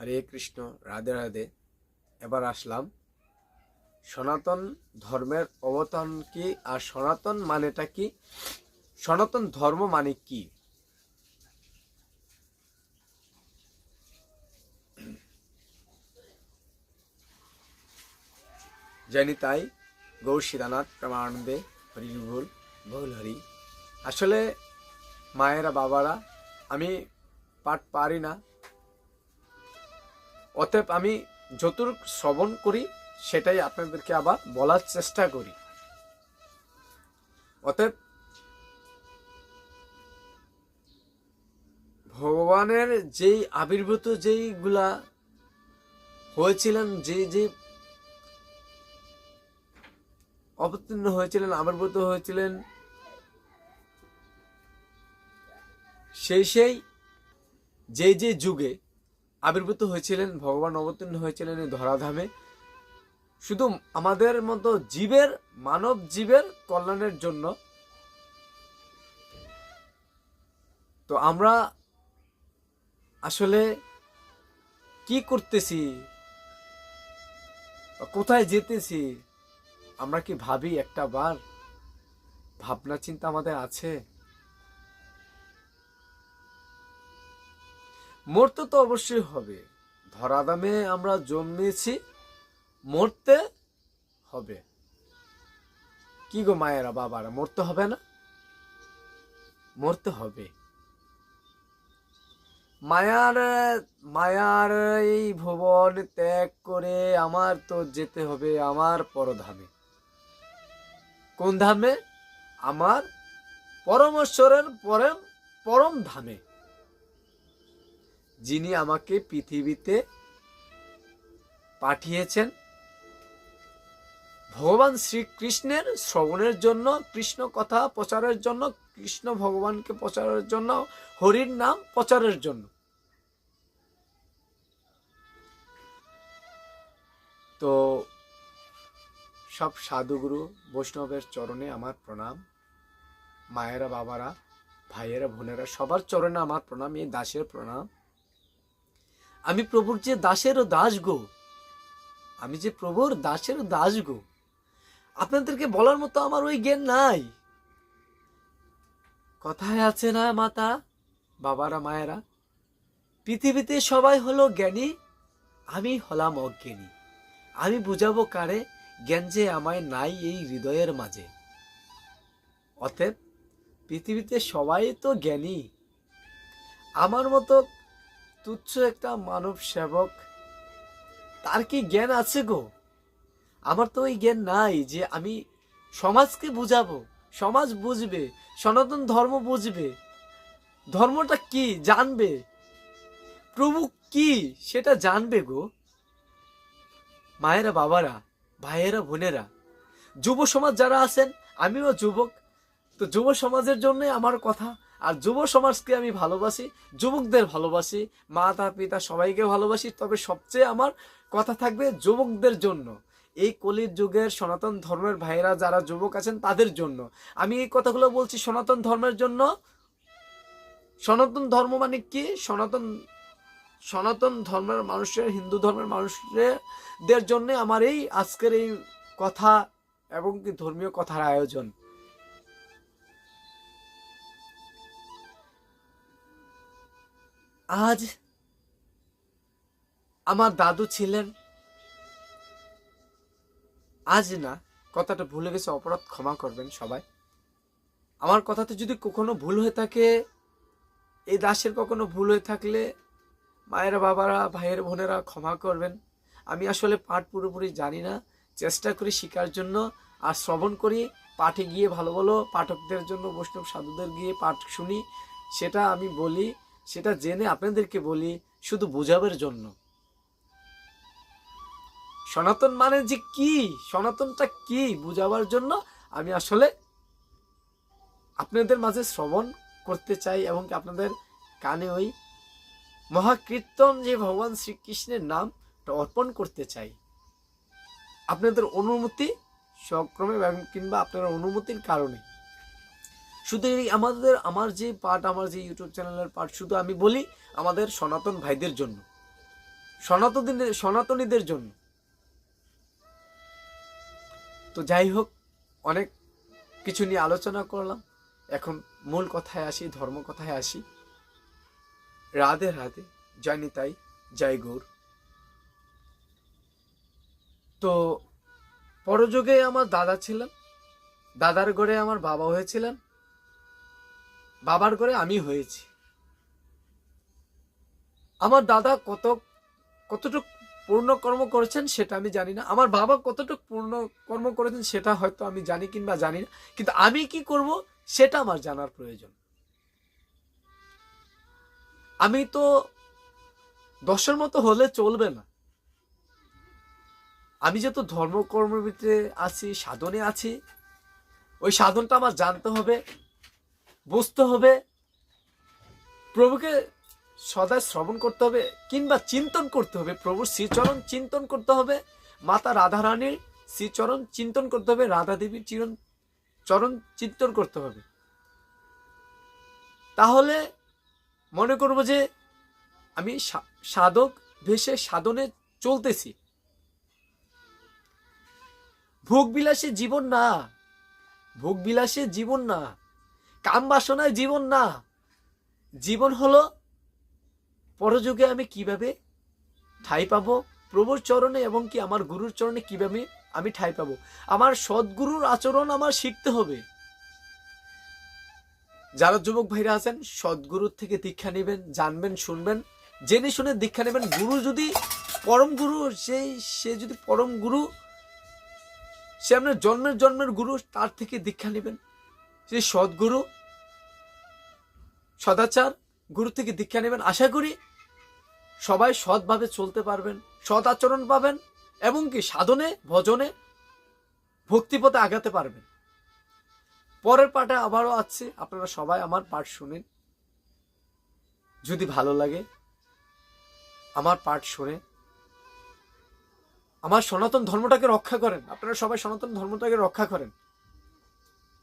হরে কৃষ্ণ, রাধে রাধে। এবার আসলাম সনাতন ধর্মের অবতরণ কি আর সনাতন মানেটা কি? সনাতন ধর্ম মানে কি? জানি তাই, গৌর শিরানাথ প্রেমানন্দে হরি ভুল ভুল হরি। আসলে মায়েরা, বাবারা, আমি পাঠ পারি না। অতএব আমি যতটুকু শ্রবণ করি, সেটাই আপনাদেরকে আবার বলার চেষ্টা করি। অতএব ভগবানের যেই আবির্ভূত যেইগুলা হয়েছিলেন যে যে অবতীর্ণ হয়েছিলেন, আবির্ভূত হয়েছিলেন, সেই সেই যে যে যুগে আবির্ভূত হয়েছিলেন, ভগবান অবতীর্ণ হয়েছিলেন এই ধরাধামে। শুধু আমাদের মতো জীবের, মানব জীবের কল্যাণের জন্য। তো আমরা আসলে কি করতেছি? কোথায় যেতেছি? আমরা কি ভাবি একটা বার? ভাবনা চিন্তা আমাদের আছে? মরতে তো অবশ্যই হবে। ধরাদামে আমরা জন্মেছি, মরতে হবে। কি গো মায়েরা বাবারা, মরতে হবে না? মরতে হবে। মায়ার মায়ার এই ভুবন ত্যাগ করে আমার তো যেতে হবে আমার পরধামে। কোন ধামে? আমার পরমেশ্বরের পরম পরম ধামে। যিনি আমাকে পৃথিবীতে পাঠিয়েছেন। ভগবান শ্রীকৃষ্ণের শ্রবণের জন্য, কৃষ্ণ কথা প্রচারের জন্য, কৃষ্ণ ভগবানকে প্রচারের জন্য, হরির নাম প্রচারের জন্য। তো সব সাধুগুরু বৈষ্ণবের চরণে আমার প্রণাম। মায়েরা, বাবারা, ভাইয়েরা, বোনেরা, সবার চরণে আমার প্রণাম, এই দাসের প্রণাম। আমি প্রভুর যে দাসেরও দাস গো। আমি যে প্রভুর দাসেরও দাস গো। আপনাদেরকে বলার মতো আমার ওই জ্ঞান নাই। কথায় আছে না মাতা, বাবারা, মায়েরা, পৃথিবীতে সবাই হলো জ্ঞানী, আমি হলাম অজ্ঞানী। আমি বুঝাবো কারে, জ্ঞান যে আমায় নাই এই হৃদয়ের মাঝে। অতএব পৃথিবীতে সবাই তো জ্ঞানী। আমার মতো তুচ্ছ একটা মানব সেবক? তার কি জ্ঞান আছে গো? আমার তো ওই জ্ঞান নাই যে আমি সমাজকে বুঝাবো। সমাজ বুঝবে, সনাতন ধর্ম বুঝবে। ধর্মটা কি, জানবে? প্রভু কি, সেটা জানবে গো। মায়েরা, বাবারা, ভাইয়েরা, বোনেরা, যুব সমাজ যারা আছেন, আমিও যুবক। তো যুব সমাজের জন্য আমার কথা আর যুব সমাজকে আমি ভালোবাসি, যুবকদের ভালোবাসি, মাতা, পিতা সবাইকে ভালোবাসি, তবে সবচেয়ে আমার কথা থাকবে যুবকদের জন্য। এই কলির যুগের সনাতন ধর্মের ভাইয়েরা যারা যুবক আছেন, তাদের জন্য। আমি এই কথাগুলো বলছি সনাতন ধর্মের জন্য। সনাতন ধর্ম মানে কি? সনাতন সনাতন ধর্মের মানুষের, হিন্দু ধর্মের মানুষদের জন্য আমার এই আজকের এই কথা এবং কি ধর্মীয় কথার আয়োজন। আজ আমার দাদু ছিলেন। আজ না, কথাটা ভুলে গেছে, অপরাধ ক্ষমা করবেন সবাই। আমার কথাতে যদি কখনো ভুল হয়ে থাকে, এই দাসের কখনো ভুল হয়ে থাকলে মায়েরা, বাবারা, ভাইয়ের, বোনেরা ক্ষমা করবেন। আমি আসলে পাঠ পুরোপুরি জানি না। চেষ্টা করি শেখার জন্য, আর শ্রবণ করি, পাঠে গিয়ে ভালো ভালো পাঠকদের জন্য, বৈষ্ণব সাধুদের গিয়ে পাঠ শুনি, সেটা আমি বলি। সেটা জেনে আপনাদেরকে বলি শুধু বোঝাবার জন্য। সনাতন মানে যে কি? সনাতনটা কি? বুঝাবার জন্য আমি আসলে আপনাদের মাঝে শ্রবণ করতে চাই এবং আপনাদের কানে ওই মহাকীর্তন যে ভগবান শ্রীকৃষ্ণের নাম অর্পণ করতে চাই। আপনাদের অনুমতি সক্রমে কিংবা আপনার অনুমতির কারণে। শুধু এই আমাদের, আমার যে পার্ট আমার যে ইউটিউব চ্যানেলের পার্ট শুধু আমি বলি আমাদের সনাতন ভাইদের জন্য। সনাতনীদের সনাতনীদের জন্য। তো যাই হোক, অনেক কিছু নিয়ে আলোচনা করলাম। এখন মূল কথায় আসি, ধর্ম কথায় আসি। রাধে রাধে জানি তাই জয় গৌর। তো পরযোগে আমার দাদা ছিলেন, দাদার ঘরে আমার বাবা হয়েছিলেন। বাবার করে আমি হয়েছি। আমার দাদা কত, কতটুকু পূর্ণ কর্ম করেছেন সেটা আমি জানি না। আমার বাবা কতটুকু পূর্ণ কর্ম করেছেন সেটা হয়তো আমি জানি কিংবা জানি না। কিন্তু আমি কি করব সেটা আমার জানার প্রয়োজন। আমি তো দশের মতো হলে চলবে না। আমি যেহেতু ধর্মকর্মের ভিতরে আছি, সাধনে আছি, ওই সাধনটা আমার জানতে হবে। বুঝতে হবে। প্রভুকে সদা শ্রবণ করতে হবে কিংবা চিন্তন করতে হবে। প্রভুর শ্রীচরণ চিন্তন করতে হবে। মাতা রাধারানীর শ্রীচরণ চিন্তন করতে হবে। রাধা দেবীর চিরণ চরণ চিন্তন করতে হবে। তাহলে মনে করব যে আমি সাধক ভেসে সাধনে চলতেছি। ভোগ বিলাসী জীবন না। ভোগ বিলাসী জীবন না। কাম বাসনায় জীবন না। জীবন হলো, পরযুগে আমি কীভাবে ঠাই পাবো, প্রভুর চরণে এবং কি আমার গুরুর চরণে কীভাবে আমি ঠাই পাবো। আমার সদ্গুরুর আচরণ আমার শিখতে হবে। যারা যুবক ভাইরা আছেন, সদ্গুরুর থেকে দীক্ষা নেবেন, জানবেন, শুনবেন। জেনে শুনে দীক্ষা নেবেন। গুরু যদি পরম গুরু সেই সে যদি পরম গুরু, সে আপনার জন্মের জন্মের গুরু, তার থেকে দীক্ষা নেবেন। সেই সদ্গুরু সদাচার, গুরু থেকে দীক্ষা নেবেন। আশা করি সবাই সৎভাবে চলতে পারবেন, সৎ আচরণ পাবেন, এবং কি সাধনে, ভজনে ভক্তিপথে আগাতে পারবেন। পরের পাঠে আবারও আছে আপনারা সবাই আমার পাঠ শুনেন। যদি ভালো লাগে, আমার পাঠ শুনে আমার সনাতন ধর্মটাকে রক্ষা করেন। আপনারা সবাই সনাতন ধর্মটাকে রক্ষা করেন।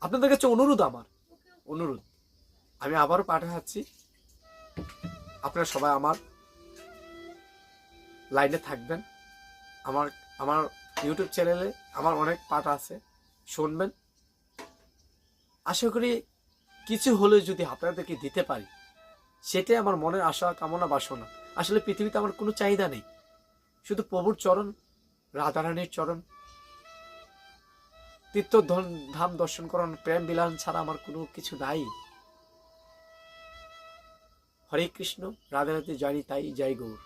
আপনাদের কাছে অনুরোধ আমার। অনুরোধ। আমি আবারও পাঠাচ্ছি। আপনারা সবাই আমার লাইনে থাকবেন। আমার আমার ইউটিউব চ্যানেলে আমার অনেক পাঠ আছে। শুনবেন। আশা করি কিছু হলে যদি আপনাদেরকে দিতে পারি, সেটাই আমার মনের আশা, কামনা, বাসনা। আসলে পৃথিবীতে আমার কোনো চাহিদা নেই। শুধু প্রভুর চরণ, রাধারানীর চরণ। তীর্থ ধন- ধাম দর্শন করান প্রেম বিলান ছাড়া আমার কোনো কিছু নাই। হরে কৃষ্ণ রাধারাতে জানি তাই জয় গৌর।